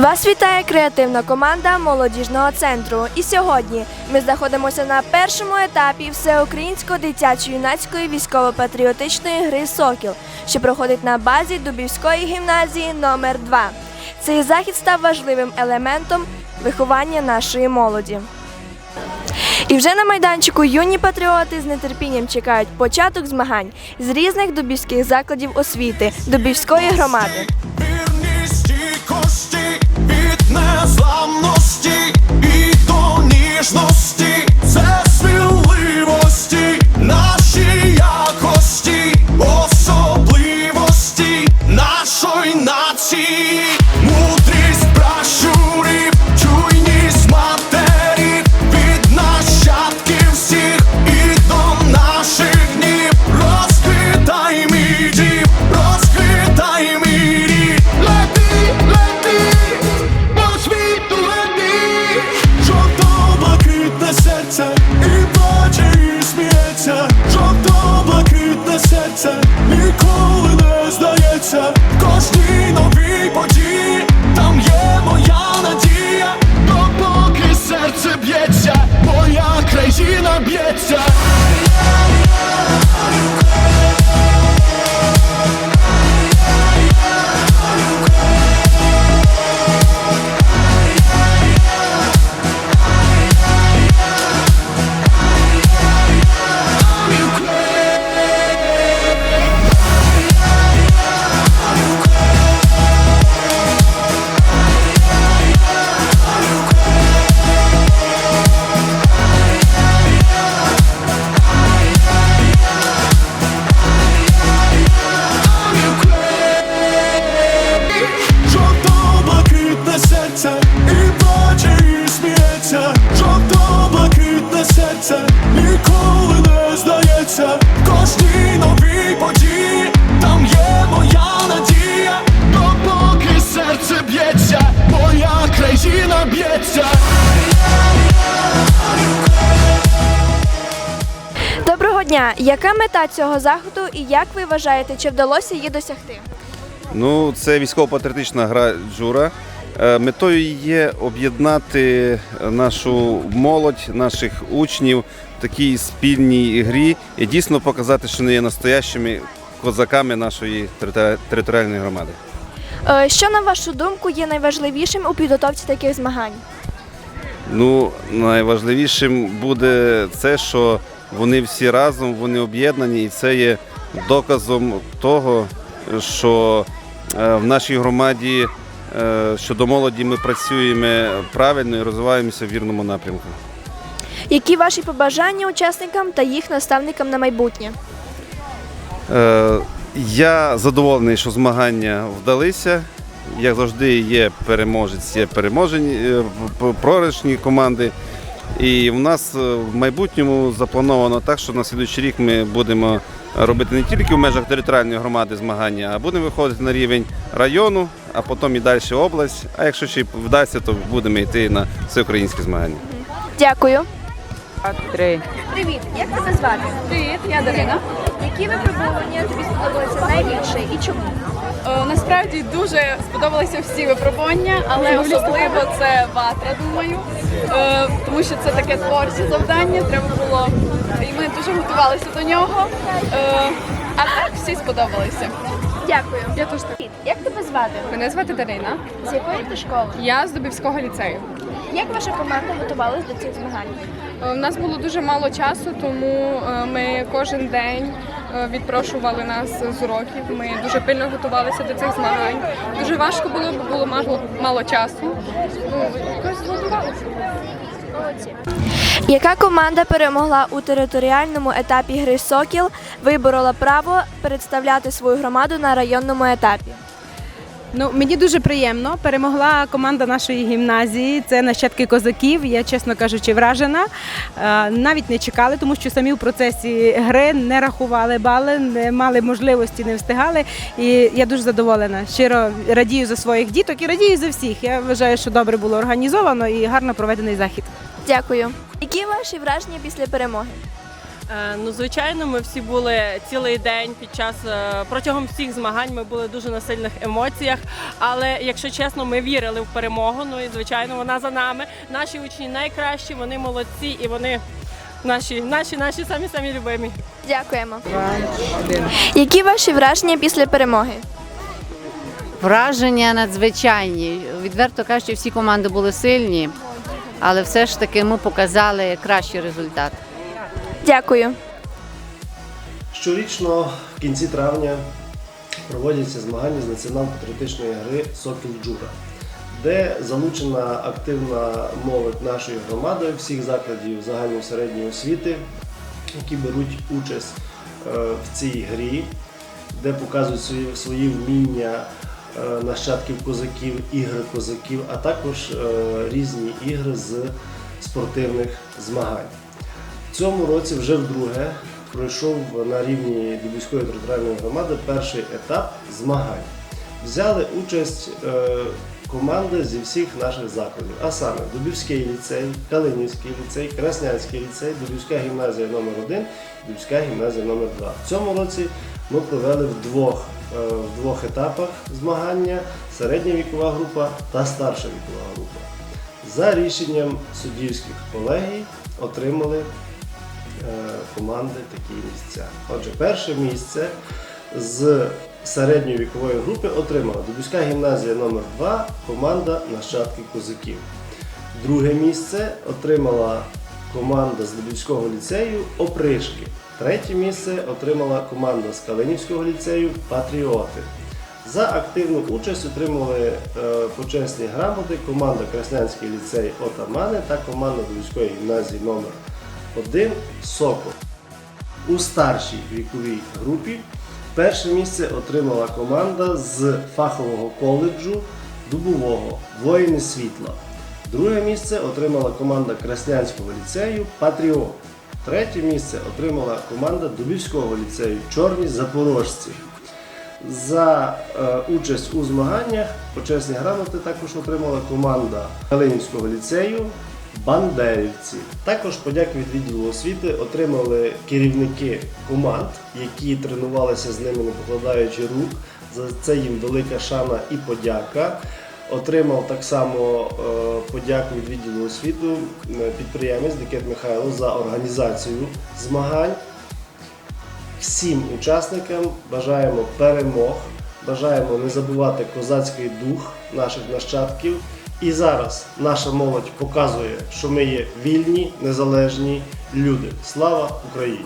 Вас вітає креативна команда молодіжного центру. І сьогодні ми знаходимося на першому етапі всеукраїнської дитячо-юнацької військово-патріотичної гри Сокіл, що проходить на базі Дубівської гімназії номер 2 Цей захід став важливим елементом виховання нашої молоді. І вже на майданчику юні патріоти з нетерпінням чекають початок змагань з різних дубівських закладів освіти Дубівської громади. Незламності і до ніжності, це сміливості, дня! Яка мета цього заходу і як ви вважаєте, чи вдалося її досягти? Ну, це військово-патріотична гра джура. Е, Метою є об'єднати нашу молодь, наших учнів в такій спільній грі і дійсно показати, що вони є настоящими козаками нашої територіальної громади. Е, Що на вашу думку є найважливішим у підготовці таких змагань? Ну, найважливішим буде це, що вони всі разом, вони об'єднані, і це є доказом того, що е, в нашій громаді е, щодо молоді ми працюємо правильно і розвиваємося в вірному напрямку. Які ваші побажання учасникам та їх наставникам на майбутнє? Е, Я задоволений, що змагання вдалися. Як завжди, є переможець, є переможені програшні команди. І в нас е, в майбутньому заплановано так, що на слідуючий рік ми будемо робити не тільки в межах територіальної громади змагання, а будемо виходити на рівень району, а потім і далі область. А якщо ще й вдасться, то будемо йти на всеукраїнські змагання. Дякую. Три. Привіт, як тебе звати? Привіт, я Дарина. Які випробування тобі сподобалися найбільше і чому? Е, Насправді дуже сподобалися всі випробування, але особливо це ватра, думаю, Е, тому що це таке творче завдання. Треба було і ми дуже готувалися до нього. Е, А так всі сподобалися. Дякую. Я теж так. Привіт, як тебе звати? Мене звати Дарина. З якої ти школи? Я з Дубівського ліцею. Як ваша команда готувалась до цих змагань? Е, У нас було дуже мало часу, тому е, ми кожен день е, відпрошували нас з уроків. Ми дуже пильно готувалися до цих змагань. Дуже важко було, бо було мало, мало часу. Ну, готувалися. Молодці. Яка команда перемогла у територіальному етапі гри Сокіл, виборола право представляти свою громаду на районному етапі? Ну мені дуже приємно. Перемогла команда нашої гімназії. Це нащадки козаків. Я чесно кажучи, вражена. Е, Навіть не чекали, тому що самі в процесі гри не рахували бали, не мали можливості, не встигали. І я дуже задоволена. Щиро радію за своїх діток і радію за всіх. Я вважаю, що добре було організовано і гарно проведений захід. Дякую. Які ваші враження після перемоги? Е, Ну, звичайно, ми всі були цілий день під час е, протягом всіх змагань. Ми були дуже на сильних емоціях. Але якщо чесно, ми вірили в перемогу. Ну і звичайно, вона за нами. Наші учні найкращі, вони молодці і вони наші, наші, наші самі самі любимі. Дякуємо. Які ваші враження після перемоги? Враження надзвичайні. Відверто кажучи, всі команди були сильні, але все ж таки ми показали кращий результат. Дякую. Щорічно в кінці травня проводяться змагання з націонал-патріотичної гри Сокіл Джура, де залучена активна молодь нашої громади всіх закладів загальної середньої освіти, які беруть участь е, в цій грі, де показують свої, свої вміння е, нащадків козаків, ігри козаків, а також е, різні ігри з спортивних змагань. В цьому році вже вдруге пройшов на рівні Дубівської територіальної громади перший етап змагань. Взяли участь е, команди зі всіх наших закладів, а саме Дубівський ліцей, Калинівський ліцей, Краснянський ліцей, Дубівська гімназія номер 1 Дубівська гімназія номер 2 В цьому році ми провели в двох, е, в двох етапах змагання середня вікова група та старша вікова група. За рішенням суддівських колегій отримали команди такі місця. Отже, перше місце з середньої вікової групи отримала Дубівська гімназія номер 2 команда Нащадки козаків. Друге місце отримала команда з Дубівського ліцею Опришки. Третє місце отримала команда з Калинівського ліцею Патріоти. За активну участь отримали е, почесні грамоти команда Краснянський ліцей Отамани та команда Дубівської гімназії номер 1 Сокол. У старшій віковій групі перше місце отримала команда з фахового коледжу Дубового Воїни світла. Друге місце отримала команда Краснянського ліцею Патріот. Третє місце отримала команда Дубівського ліцею Чорні Запорожці. За е, участь у змаганнях почесні грамоти також отримала команда Калинівського ліцею Бандерівці. Також подяки від відділу освіти отримали керівники команд, які тренувалися з ними, не покладаючи рук. За це їм велика шана і подяка. Отримав так само е, подяку від відділу освіти е, підприємець Дикет Михайло за організацію змагань. Всім учасникам бажаємо перемог, бажаємо не забувати козацький дух наших нащадків. І зараз наша молодь показує, що ми є вільні, незалежні люди. Слава Україні!